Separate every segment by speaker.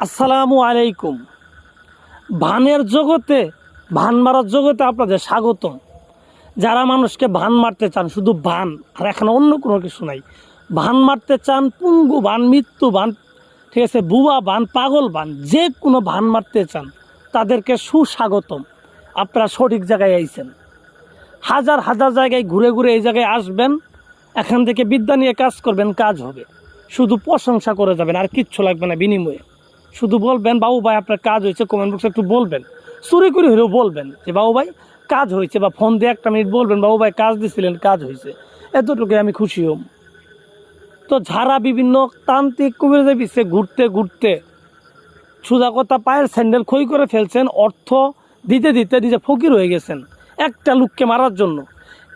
Speaker 1: আসসালামু আলাইকুম। ভানের জগতে, ভান মারার জগতে আপনাদের স্বাগতম। যারা মানুষকে ভান মারতে চান, শুধু ভান, আর এখানে অন্য কোনো কিছু নাই। ভান মারতে চান, পুঙ্গু ভান, মৃত্যু ভান, ঠিক আছে বুবা ভান, পাগল ভান, যে কোনো ভান মারতে চান, তাদেরকে সুস্বাগতম। আপনারা সঠিক জায়গায় আইছেন। হাজার হাজার জায়গায় ঘুরে ঘুরে এই জায়গায় আসবেন। এখান থেকে বিদ্যা নিয়ে কাজ করবেন, কাজ হবে। শুধু প্রশংসা করে যাবেন, আর কিচ্ছু লাগবে না বিনিময়ে। শুধু বলবেন, বাবু ভাই, আপনার কাজ হয়েছে কমেন্ট বক্সে একটু বলবেন। চুরি করে হলেও বলবেন যে, বাবু ভাই, কাজ হয়েছে বা ফোন দিয়ে একটা মিনিট বলবেন, বাবু ভাই, কাজ দিছিলেন, কাজ হয়েছে। এতটুকু আমি খুশি হম। তো যারা বিভিন্ন তান্ত্রিক কবিরাজের পিছিয়ে ঘুরতে ঘুরতে সুদা কথা পায়ের স্যান্ডেল ক্ষয় করে ফেলছেন, অর্থ দিতে দিতে দিতে ফকির হয়ে গেছেন একটা লোককে মারার জন্য।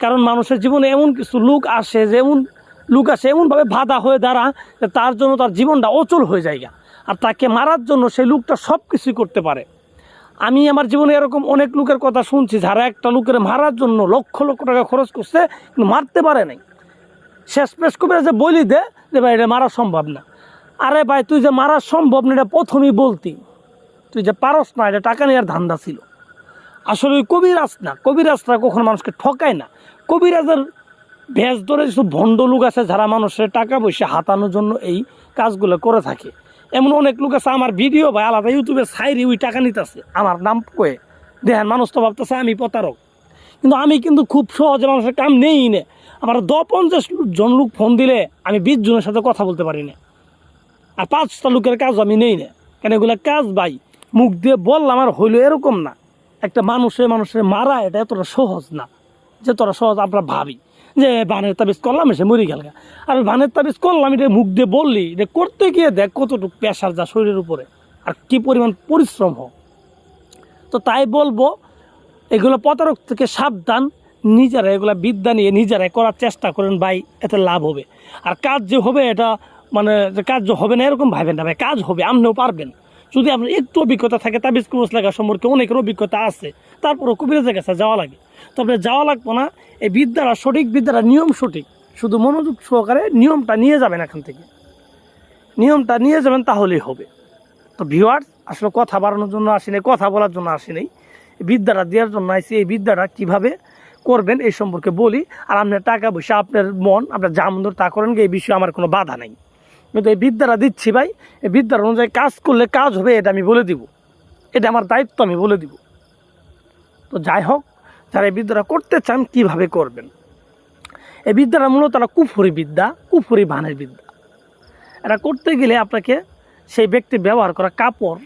Speaker 1: কারণ মানুষের জীবনে এমন কিছু লোক আসে যে এমন লোক আসে, এমনভাবে বাধা হয়ে দাঁড়া তার জন্য তার জীবনটা অচল হয়ে যায় আর তাকে মারার জন্য সেই লোকটা সব কিছুই করতে পারে। আমি আমার জীবনে এরকম অনেক লোকের কথা শুনছি, যারা একটা লোকের মারার জন্য লক্ষ লক্ষ টাকা খরচ করছে, কিন্তু মারতে পারে নাই। শেষ পেশ করে যে বলি দে, যে ভাই, এটা মারা সম্ভব না। আরে ভাই, তুই যে মারা সম্ভব না, এটা প্রথমেই বলতি। তুই যে পারস না, এটা টাকা নেওয়ার ধান্দা ছিল। আসলে ওই কবিরাজ না, কবিরাজরা কখনো মানুষকে ঠকায় না। কবিরাজের ভেজ ধরে কিছু ভণ্ড লোক আছে, যারা মানুষের টাকা পয়সা হাতানোর জন্য এই কাজগুলো করে থাকে। এমন অনেক লোক আছে, আমার ভিডিও ভাই আলাদা ইউটিউবে সাইরি ওই টাকা নিতেছে। আমার নাম কয়ে দেখেন, মানুষ তো ভাবতেছে আমি প্রতারক। কিন্তু আমি কিন্তু খুব সহজে মানুষের কাম নেই নে। আমার দ পঞ্চাশ জন লোক ফোন দিলে আমি বিশ জনের সাথে কথা বলতে পারি না। আর পাঁচটা লোকের কাজ আমি নেই না। কেন এগুলো কাজ ভাই, মুখ দিয়ে বললাম আর হইল এরকম না। একটা মানুষে মানুষের মারা, এটা এতটা সহজ না, যে তোরা সহজ আমরা ভাবি। যে বানের তাবিজ করলাম, সে মরি গেল আর বানের তাবিজ করলাম, এটা মুখ দিয়ে বললি, এটা করতে গিয়ে দেখ কতটুকু প্রেশার যা শরীরের উপরে, আর কি পরিমাণ পরিশ্রম হোক। তো তাই বলব, এগুলো প্রতারক থেকে সাবধান, নিজেরা এগুলো বিদ্যা নিয়ে নিজেরাই করার চেষ্টা করেন ভাই, এতে লাভ হবে। আর কাজ যে হবে এটা মানে যে কাজ যে হবে না, এরকম ভাবেন না ভাই, কাজ হবে, আপনিও পারবেন। যদি আপনার একটু অভিজ্ঞতা থাকে, তাবিজ কুমস লাগা সম্পর্কে অনেকের অভিজ্ঞতা আছে, তারপরও কবিরাজের কাছে যাওয়া লাগে। তবে যাওয়া লাগবো না। এই বিদ্যাটা সঠিক বিদ্যাটা নিয়ম সঠিক। শুধু মনোযোগ সহকারে নিয়মটা নিয়ে যাবেন এখান থেকে। নিয়মটা নিয়ে যাবেন তাহলেই হবে। তো ভিওয়ার্স আসলে কথা বাড়ানোর জন্য আসি নাই, কথা বলার জন্য আসিনি নাই। বিদ্যাটা দেওয়ার জন্য আসি এই বিদ্যাটা কীভাবে করবেন এই সম্পর্কে বলি। আর আপনার টাকা পয়সা, আপনার মন, আপনার যা মন তা করেন এই বিষয়ে আমার কোনো বাধা নাই। কিন্তু এই বিদ্যাটা দিচ্ছি ভাই। এই বিদ্যার অনুযায়ী কাজ করলে কাজ হবে, এটা আমি বলে দিব। এটা আমার দায়িত্ব, আমি বলে দিব। তো যাই হোক যারা এই বিদ্যাটা করতে চান, কীভাবে করবেন? এই বিদ্যাটা মূলত একটা কুফুরি বিদ্যা, কুফুরি ভানের বিদ্যা। এটা করতে গেলে আপনাকে সেই ব্যক্তি ব্যবহার করা কাপড়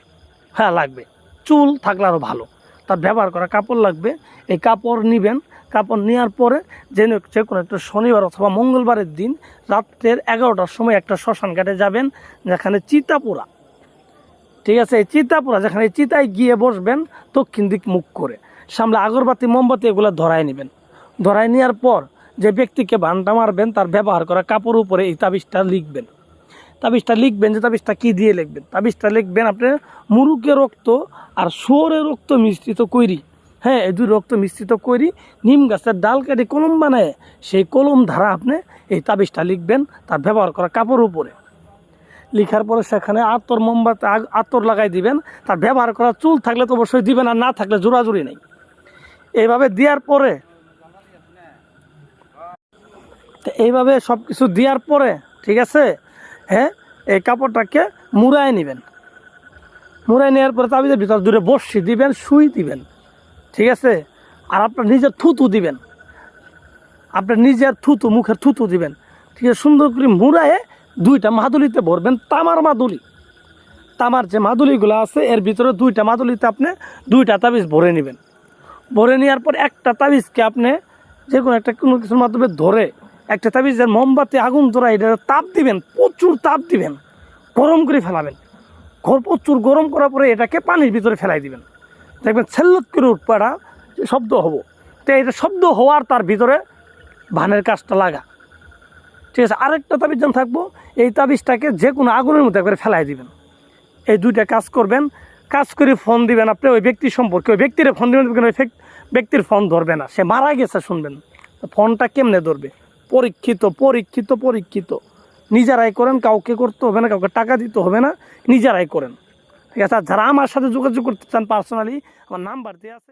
Speaker 1: হ্যাঁ লাগবে। চুল থাকলে আরও ভালো। তার ব্যবহার করা কাপড় লাগবে। এই কাপড় নেবেন। কাপড় নেওয়ার পরে যে যে কোনো একটা শনিবার অথবা মঙ্গলবারের দিন রাত্রের এগারোটার সময় একটা শ্মশান ঘাটে যাবেন, যেখানে চিতাপোড়া। ঠিক আছে? এই চিতাপোড়া, যেখানে চিতায় গিয়ে বসবেন দক্ষিণ দিক মুখ করে। সামনে আগরবাতি, মোমবাতি এগুলো ধরায় নেবেন। ধরায় নেওয়ার পর যে ব্যক্তিকে বানটা মারবেন, তার ব্যবহার করা কাপড় উপরে এই তাবিজটা লিখবেন। তাবিজটা লিখবেন যে তাবিজটা কী দিয়ে লিখবেন? তাবিজটা লিখবেন আপনি মুরুগের রক্ত আর শুয়োরের রক্ত মিশ্রিত করি হ্যাঁ এই দুই রক্ত মিশ্রিত করি নিম গাছের ডাল কেটে কলম বানায়, সেই কলম ধারা আপনি এই তাবিজটা লিখবেন তার ব্যবহার করা কাপড় উপরে। লিখার পরে সেখানে আতর মোমবাতি আতর লাগাই দিবেন, তার ব্যবহার করা চুল থাকলে তো অবশ্যই দিবেন আর না থাকলে জোরাজুরি নেই। এইভাবে দেওয়ার পরে এইভাবে সব কিছু দেওয়ার পরে, ঠিক আছে? হ্যাঁ এই কাপড়টাকে মুড়ায় নেবেন। মুড়ায় নেওয়ার পরে তাবিজের ভিতর দূরে বসি দিবেন, সুই দিবেন, ঠিক আছে? আর আপনার নিজের থুতু দিবেন। আপনার নিজের থুতু, মুখের থুতু দিবেন। ঠিক আছে, সুন্দর করে মুড়ায়ে দুইটা মাদুলিতে ভরবেন, তামার মাদুলি। তামার যে মাদুলিগুলো আছে, এর ভিতরে দুইটা মাদুলিতে আপনি দুইটা তাবিজ ভরে নেবেন। ভরে নেওয়ার পর একটা তাবিজকে আপনি যে কোনো একটা কোনো কিছুর মাধ্যমে ধরে একটা তাবিজের মোমবাতি, আগুন ধরা এটা তাপ দিবেন, প্রচুর তাপ দিবেন, গরম করে ফেলাবেন। ঘর প্রচুর গরম করার পরে এটাকে পানির ভিতরে ফেলাই দিবেন। দেখবেন ছেল্লত করে উঠপাড়া শব্দ হব। তো এটা শব্দ হওয়ার তার ভিতরে ভানের কাজটা লাগা। ঠিক আছে, আরেকটা তাবিজ যেন থাকব, এই তাবিজটাকে যে কোনো আগুনের মধ্যে একবারে ফেলাই দিবেন। এই দুইটা কাজ করবেন কাজ করে ফোন দিবেন, আপনি ওই ব্যক্তি সম্পর্কে, ওই ব্যক্তির ফোন দিবেন ওই ব্যক্তির ফোন ধরবে না। সে মারা গেছে, শুনবেন। ফোনটা কেমনে ধরবে? পরীক্ষিত পরীক্ষিত পরীক্ষিত। নিজেরাই করেন, কাউকে করতে হবে না, কাউকে টাকা দিতে হবে না, নিজেরাই করেন। ঠিক আছে? আর যারা আমার সাথে যোগাযোগ করতে চান পার্সোনালি আমার নাম্বার দিয়ে আছে।